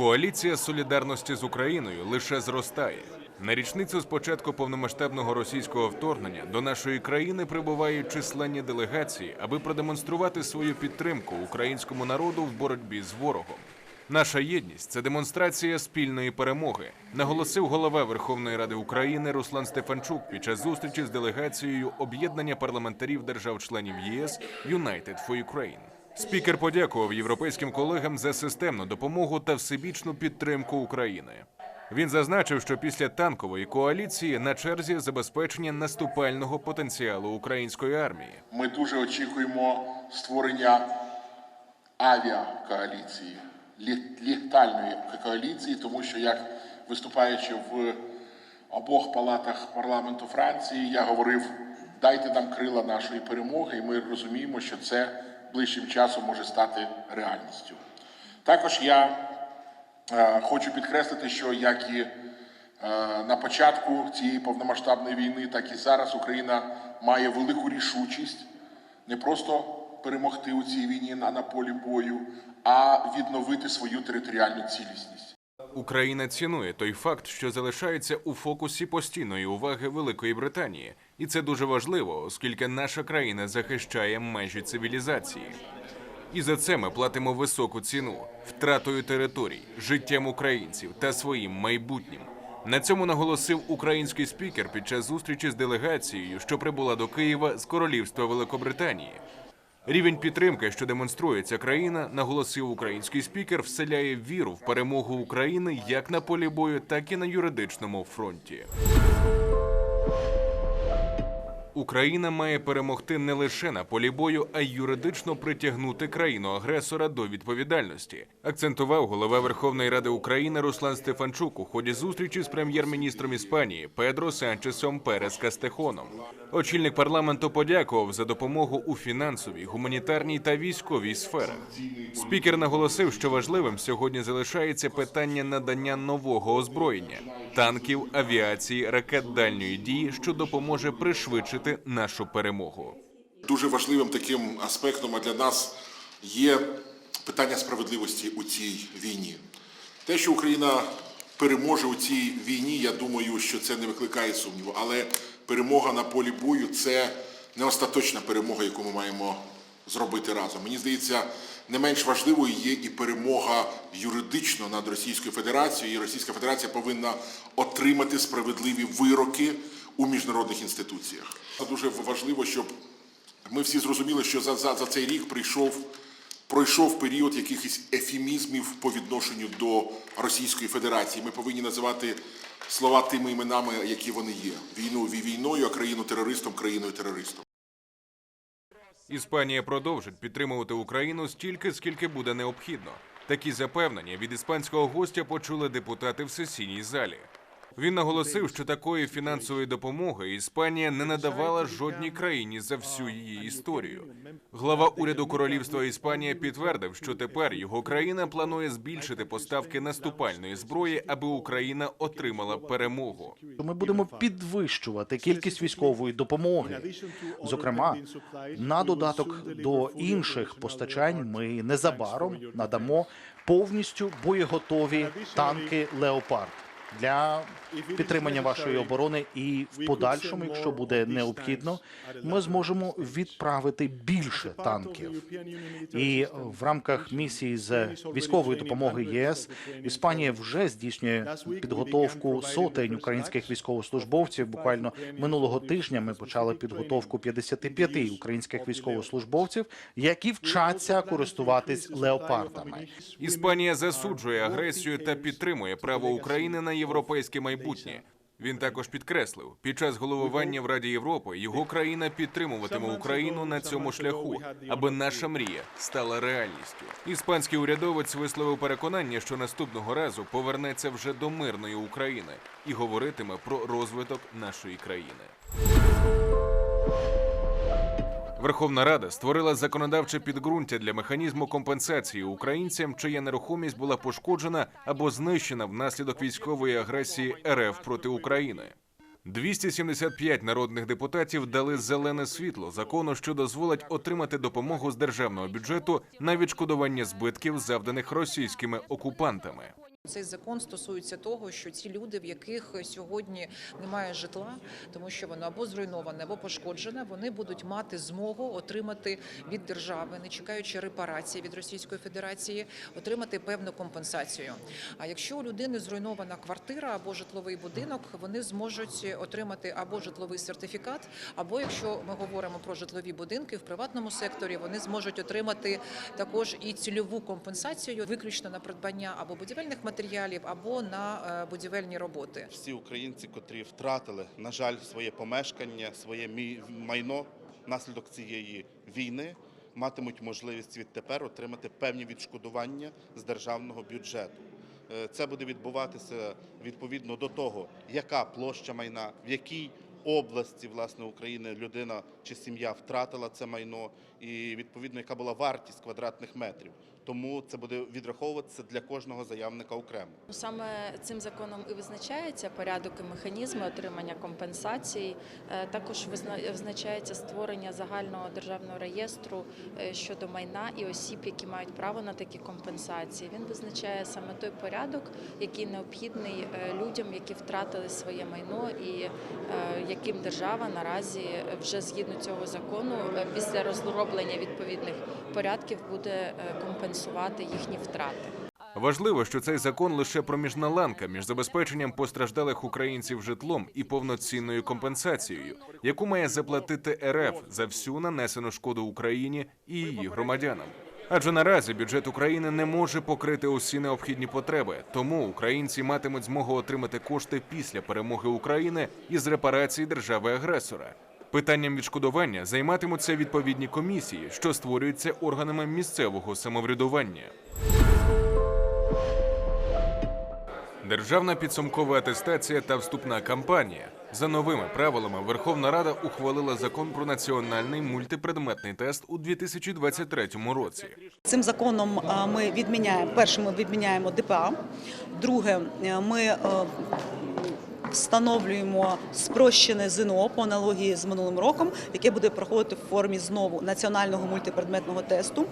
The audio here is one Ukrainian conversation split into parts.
Коаліція солідарності з Україною лише зростає. На річницю з початку повномасштабного російського вторгнення до нашої країни прибувають численні делегації, аби продемонструвати свою підтримку українському народу в боротьбі з ворогом. Наша єдність це демонстрація спільної перемоги, наголосив голова Верховної Ради України Руслан Стефанчук під час зустрічі з делегацією об'єднання парламентарів держав-членів ЄС United for Ukraine. Спікер подякував європейським колегам за системну допомогу та всебічну підтримку України. Він зазначив, що після танкової коаліції на черзі забезпечення наступального потенціалу української армії. Ми дуже очікуємо створення авіакоаліції, літальної коаліції, тому що як виступаючи в обох палатах парламенту Франції, я говорив: дайте нам крила нашої перемоги, і ми розуміємо, що це ближчим часом може стати реальністю. Також я Е, Хочу підкреслити, що як і е, на початку цієї повномасштабної війни, так і зараз Україна має велику рішучість не просто перемогти у цій війні на, на полі бою, а відновити свою територіальну цілісність. Україна цінує той факт, що залишається у фокусі постійної уваги Великої Британії, і це дуже важливо, оскільки наша країна захищає межі цивілізації. І за це ми платимо високу ціну втратою територій, життям українців та своїм майбутнім. На цьому наголосив український спікер під час зустрічі з делегацією, що прибула до Києва з королівства Великобританії. Рівень підтримки, що демонструє ця країна, наголосив український спікер, вселяє віру в перемогу України як на полі бою, так і на юридичному фронті. Україна має перемогти не лише на полі бою, а й юридично притягнути країну-агресора до відповідальності. Акцентував голова Верховної Ради України Руслан Стефанчук у ході зустрічі з прем'єр-міністром Іспанії Педро Санчесом Перес Кастехоном. Очільник парламенту подякував за допомогу у фінансовій, гуманітарній та військовій сферах. Спікер наголосив, що важливим сьогодні залишається питання надання нового озброєння танків, авіації, ракет дальньої дії, що допоможе пришвидшити нашу перемогу. Дуже важливим таким аспектом для нас є питання справедливості у цій війні. Те, що Україна переможе у цій війні, я думаю, що це не викликає сумніву. Але перемога на полі бою це не остаточна перемога, яку ми маємо зробити разом. Мені здається, не менш важливою є і перемога юридично над Російською Федерацією. І Російська Федерація повинна отримати справедливі вироки у міжнародних інституціях. Дуже важливо, щоб ми всі зрозуміли, що за, за, за цей рік прийшов, пройшов період якихось ефемізмів по відношенню до Російської Федерації. Ми повинні називати слова тими іменами, які вони є: війну війною, а країну терористом, країною терористом. Іспанія продовжить підтримувати Україну стільки, скільки буде необхідно. Такі запевнення від іспанського гостя почули депутати в сесійній залі. Він наголосив, що такої фінансової допомоги Іспанія не надавала жодній країні за всю її історію. Глава уряду королівства Іспанія підтвердив, що тепер його країна планує збільшити поставки наступальної зброї, аби Україна отримала перемогу. Ми будемо підвищувати кількість військової допомоги. Зокрема, на додаток до інших постачань ми незабаром надамо повністю боєготові танки Леопард для підтримання вашої оборони. І в подальшому, якщо буде необхідно, ми зможемо відправити більше танків. І в рамках місії з військової допомоги ЄС Іспанія вже здійснює підготовку сотень українських військовослужбовців. Буквально минулого тижня ми почали підготовку 55 українських військовослужбовців, які вчаться користуватись леопардами. Іспанія засуджує агресію та підтримує право України на європейське майбутнє. Він також підкреслив, під час головування в Раді Європи його країна підтримуватиме Україну на цьому шляху, аби наша мрія стала реальністю. Іспанський урядовець висловив переконання, що наступного разу повернеться вже до мирної України і говоритиме про розвиток нашої країни. Верховна Рада створила законодавче підґрунтя для механізму компенсації українцям, чия нерухомість була пошкоджена або знищена внаслідок військової агресії РФ проти України. 275 народних депутатів дали зелене світло закону, що дозволить отримати допомогу з державного бюджету на відшкодування збитків, завданих російськими окупантами. Цей закон стосується того, що ці люди, в яких сьогодні немає житла, тому що воно або зруйноване, або пошкоджене, вони будуть мати змогу отримати від держави, не чекаючи репарації від Російської Федерації, отримати певну компенсацію. А якщо у людини зруйнована квартира або житловий будинок, вони зможуть отримати або житловий сертифікат, або якщо ми говоримо про житлові будинки в приватному секторі, вони зможуть отримати також і цільову компенсацію, виключно на придбання або будівельних матеріалів, або на е, будівельні роботи. всі українці, котрі втратили, на жаль, своє помешкання, своє майно внаслідок цієї війни, матимуть можливість відтепер отримати певні відшкодування з державного бюджету. Е, Це буде відбуватися відповідно до того, яка площа майна, в якій області власне України людина чи сім'я втратила це майно, і відповідно яка була вартість квадратних метрів. Тому це буде відраховуватися для кожного заявника окремо. Саме цим законом і визначається порядок і механізми отримання компенсацій. Е, Також визначається створення загального державного реєстру е, щодо майна і осіб, які мають право на такі компенсації. Він визначає саме той порядок, який необхідний е, людям, які втратили своє майно, і яким держава наразі вже згідно цього закону е, після розроблення відповідних порядків буде е, компенсувати їхні втрати. Важливо, що цей закон лише проміжна ланка між забезпеченням постраждалих українців житлом і повноцінною компенсацією, яку має заплатити РФ за всю нанесену шкоду Україні і її громадянам. Адже наразі бюджет України не може покрити усі необхідні потреби, тому українці матимуть змогу отримати кошти після перемоги України із репарації держави-агресора. Питанням відшкодування займатимуться відповідні комісії, що створюються органами місцевого самоврядування. Державна підсумкова атестація та вступна кампанія. За новими правилами Верховна Рада ухвалила закон про національний мультипредметний тест у 2023 році. Цим законом ми відміняємо перше, ми відміняємо ДПА. Друге, е, ми е, встановлюємо спрощене ЗНО по аналогії з минулим роком, яке буде проходити в формі знову національного мультипредметного тесту.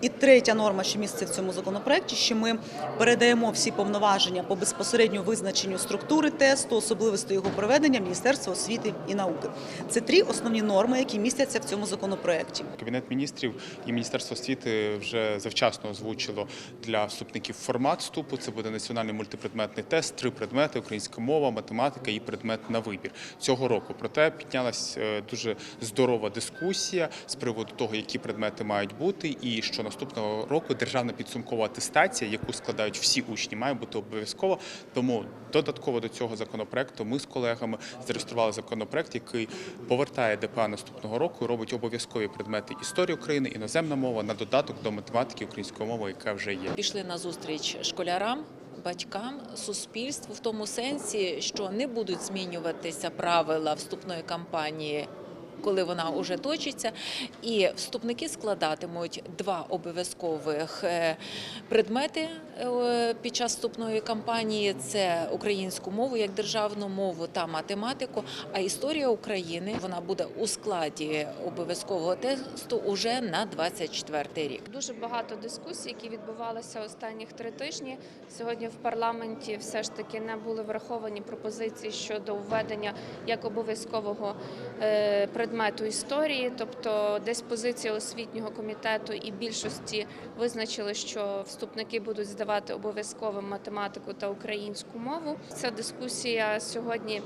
І третя норма, що міститься в цьому законопроекті, що ми передаємо всі повноваження по безпосередньо визначенню структури тесту, особливостей його проведення Міністерства освіти і науки. Це три основні норми, які містяться в цьому законопроекті. Кабінет міністрів і Міністерство освіти вже завчасно озвучило для вступників формат вступу. Це буде національний мультипредметний тест, три предмети: українська мова, математика і предмет на вибір цього року. Проте піднялась е, дуже здорова дискусія з приводу того, які предмети мають бути, і що наступного року державна підсумкова атестація, яку складають всі учні, має бути обов'язкова. Тому додатково до цього законопроекту ми з колегами зареєстрували законопроект, який повертає ДПА наступного року, робить обов'язкові предмети історії України, іноземна мова на додаток до математики української мови, яка вже є. пішли на зустріч школярам, батькам, суспільству в тому сенсі, що не будуть змінюватися правила вступної кампанії. Коли вона вже точиться, і вступники складатимуть два обов'язкових е, предмети е, під час вступної кампанії: це українську мову як державну мову та математику. А історія України вона буде у складі обов'язкового тесту уже на 24 рік. Дуже багато дискусій, які відбувалися останніх три тижні. Сьогодні в парламенті все ж таки не були враховані пропозиції щодо введення як обов'язкового е, предмету історії, тобто десь позиція освітнього комітету і більшості визначили, що вступники будуть здавати обов'язково математику та українську мову. Ця дискусія сьогодні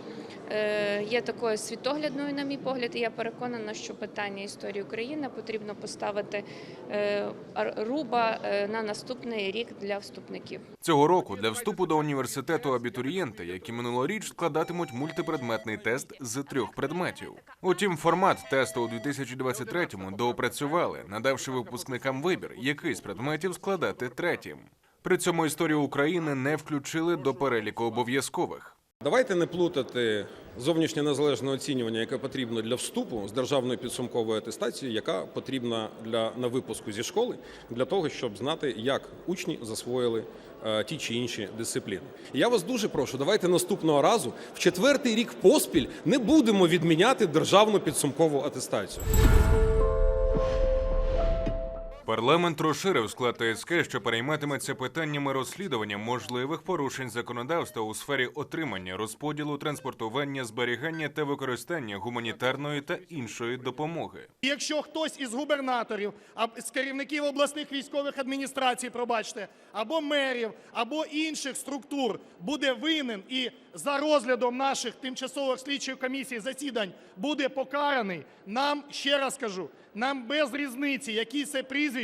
е, є такою світоглядною, на мій погляд, і я переконана, що питання історії України потрібно поставити е, руба е, на наступний рік для вступників. Цього року для вступу до університету абітурієнти, які минулоріч складатимуть мультипредметний тест з трьох предметів. Утім, формат тесту у 2023-му доопрацювали, надавши випускникам вибір, який з предметів складати третім. При цьому історію України не включили до переліку обов'язкових. Давайте не плутати зовнішнє незалежне оцінювання, яке потрібно для вступу з державною підсумковою атестацією, яка потрібна для на випуску зі школи, для того, щоб знати, як учні засвоїли е, ті чи інші дисципліни. Я вас дуже прошу, давайте наступного разу в четвертий рік поспіль не будемо відміняти державну підсумкову атестацію. Парламент розширив склад ТСК, що перейматиметься питаннями розслідування можливих порушень законодавства у сфері отримання, розподілу, транспортування, зберігання та використання гуманітарної та іншої допомоги. Якщо хтось із губернаторів, з керівників обласних військових адміністрацій, пробачте, або мерів, або інших структур буде винен і за розглядом наших тимчасових слідчих комісій засідань буде покараний, нам ще раз кажу, нам без різниці, які це прізвища,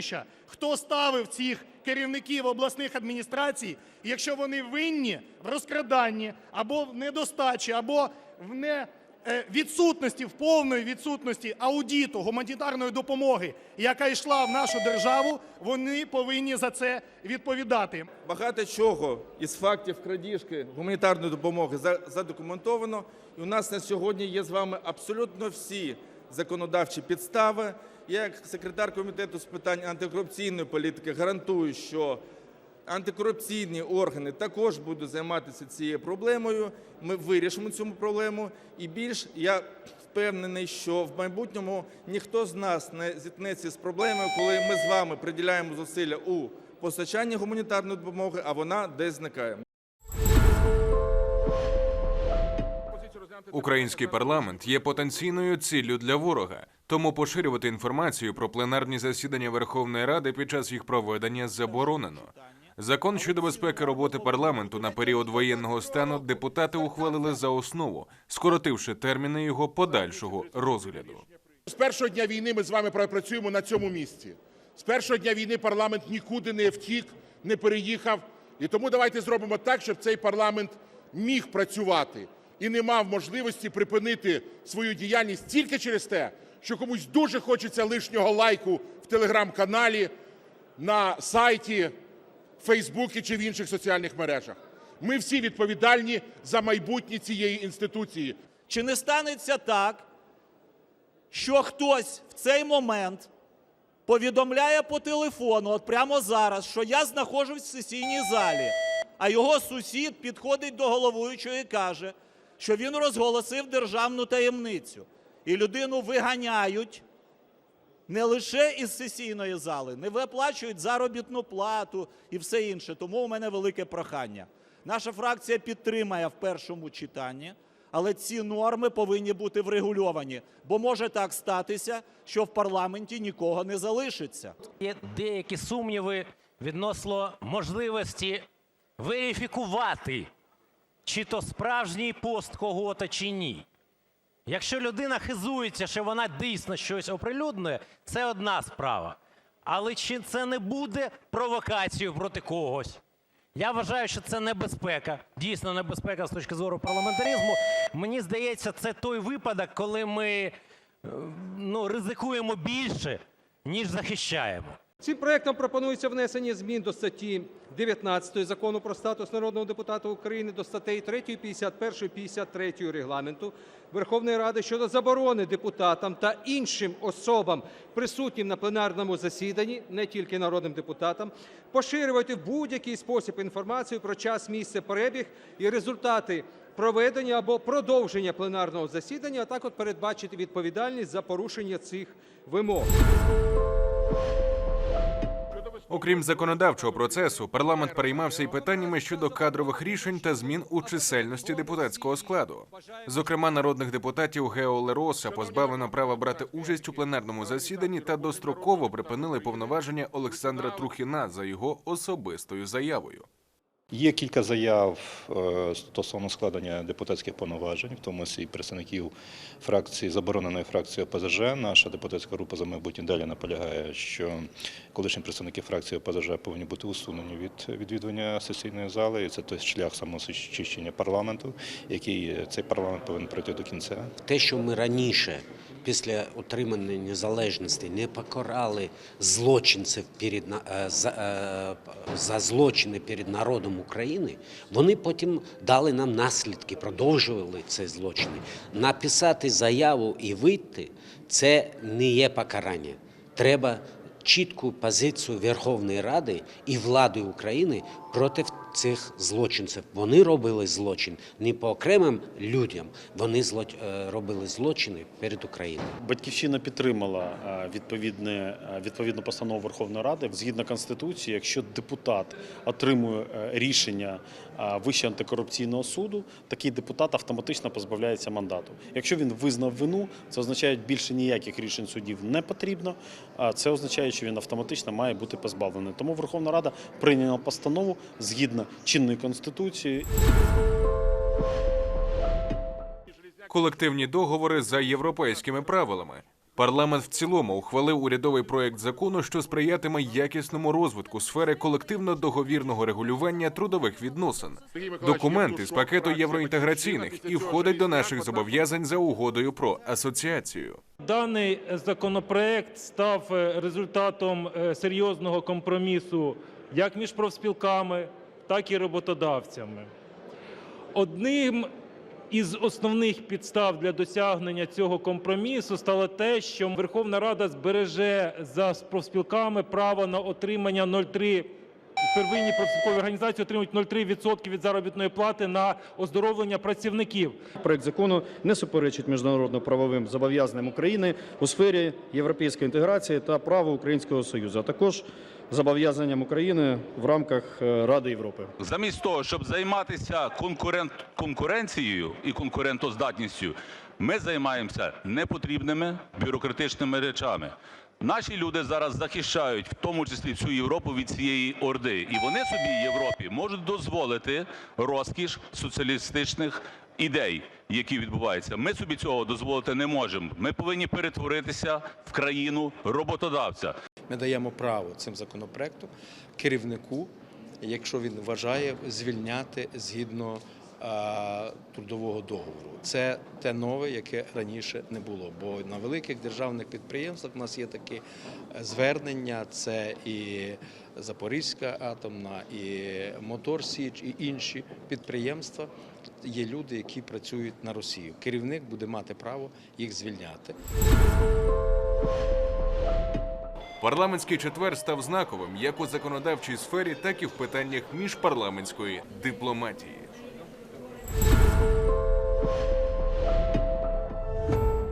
хто ставив цих керівників обласних адміністрацій, якщо вони винні в розкраданні або в недостачі, або в не е, відсутності, в повної відсутності аудиту гуманітарної допомоги, яка йшла в нашу державу, вони повинні за це відповідати. Багато чого із фактів крадіжки гуманітарної допомоги за- задокументовано. І у нас на сьогодні є з вами абсолютно всі законодавчі підстави. Я, як секретар комітету з питань антикорупційної політики, гарантую, що антикорупційні органи також будуть займатися цією проблемою. Ми вирішимо цю проблему. І більш я впевнений, що в майбутньому ніхто з нас не зіткнеться з проблемою, коли ми з вами приділяємо зусилля у постачанні гуманітарної допомоги, а вона десь зникає. Український парламент є потенційною ціллю для ворога, тому поширювати інформацію про пленарні засідання Верховної Ради під час їх проведення заборонено. Закон щодо безпеки роботи парламенту на період воєнного стану депутати ухвалили за основу, скоротивши терміни його подальшого розгляду. З першого дня війни ми з вами працюємо на цьому місці. З першого дня війни парламент нікуди не втік, не переїхав. І тому давайте зробимо так, щоб цей парламент міг працювати і не мав можливості припинити свою діяльність тільки через те, що комусь дуже хочеться лишнього лайку в телеграм-каналі, на сайті, в Фейсбуці чи в інших соціальних мережах. Ми всі відповідальні за майбутнє цієї інституції. Чи не станеться так, що хтось в цей момент повідомляє по телефону, от прямо зараз, що я знаходжусь в сесійній залі, а його сусід підходить до головуючого і каже, що він розголосив державну таємницю. І людину виганяють не лише із сесійної зали, не виплачують заробітну плату і все інше. Тому у мене велике прохання. Наша фракція підтримає в першому читанні, але ці норми повинні бути врегульовані, бо може так статися, що в парламенті нікого не залишиться. Є деякі сумніви відносно можливості верифікувати, чи то справжній пост кого-то, чи ні. Якщо людина хизується, що вона дійсно щось оприлюднює, це одна справа. Але чи це не буде провокацією проти когось? Я вважаю, що це небезпека, дійсно небезпека з точки зору парламентаризму. Мені здається, це той випадок, коли ми е, ну, ризикуємо більше, ніж захищаємо. Цим проектом пропонується внесення змін до статті 19 Закону про статус народного депутата України до статей 3, 51, 53 Регламенту Верховної Ради щодо заборони депутатам та іншим особам, присутнім на пленарному засіданні, не тільки народним депутатам, поширювати в будь-який спосіб інформацію про час, місце, перебіг і результати проведення або продовження пленарного засідання, а також передбачити відповідальність за порушення цих вимог. Окрім законодавчого процесу, парламент переймався й питаннями щодо кадрових рішень та змін у чисельності депутатського складу. Зокрема, народних депутатів Гео Лероса позбавлено права брати участь у пленарному засіданні та достроково припинили повноваження Олександра Трухіна за його особистою заявою. Є кілька заяв е, стосовно складення депутатських повноважень, в тому числі представників фракції забороненої фракції ОПЗЖ. Наша депутатська група за майбутнє далі наполягає, що колишні представники фракції ОПЗЖ повинні бути усунені від відвідування сесійної зали. І це той шлях самоочищення парламенту, який цей парламент повинен пройти до кінця. Те, що ми раніше, після отримання незалежності, не покарали злочинців перед, е, за, е, за злочини перед народом України, вони потім дали нам наслідки, продовжували ці злочини. Написати заяву і вийти це не є покарання. Треба чітку позицію Верховної Ради і влади України проти цих злочинців. Вони робили злочин не по окремим людям, вони е, робили злочини перед Україною. Батьківщина підтримала е, відповідне, е, відповідну постанову Верховної Ради. Згідно Конституції, якщо депутат отримує рішення Вищого антикорупційного суду, такий депутат автоматично позбавляється мандату. Якщо він визнав вину, це означає, що більше ніяких рішень судів не потрібно. Це означає, що він автоматично має бути позбавлений. Тому Верховна Рада прийняла постанову згідно чинної конституції. Колективні договори за європейськими правилами. Парламент в цілому ухвалив урядовий проект закону, що сприятиме якісному розвитку сфери колективно-договірного регулювання трудових відносин. Документ із пакету євроінтеграційних і входить до наших зобов'язань за угодою про асоціацію. Даний законопроект став е, результатом е, серйозного компромісу як між профспілками, так і роботодавцями. Одним із основних підстав для досягнення цього компромісу стало те, що Верховна Рада збереже за профспілками право на отримання 0,3 Первинні профспілкові організації отримують 0,3% від заробітної плати на оздоровлення працівників. Проект закону не суперечить міжнародно-правовим зобов'язанням України у сфері європейської інтеграції та права Українського Союзу, а також зобов'язанням України в рамках е, Ради Європи. Замість того, щоб займатися конкурент, конкуренцією і конкурентоздатністю, ми займаємося непотрібними бюрократичними речами. Наші люди зараз захищають, в тому числі всю Європу від цієї орди, і вони собі Європі можуть дозволити розкіш соціалістичних ідей, які відбуваються. Ми собі цього дозволити не можемо. Ми повинні перетворитися в країну роботодавця. Ми даємо право цим законопроектом керівнику, якщо він вважає, звільняти згідно трудового договору. Це те нове, яке раніше не було. Бо на великих державних підприємствах у нас є такі е, звернення: це і Запорізька атомна, і Мотор Січ, і інші підприємства. Є люди, які працюють на Росію. Керівник буде мати право їх звільняти. Парламентський четвер став знаковим як у законодавчій сфері, так і в питаннях міжпарламентської дипломатії.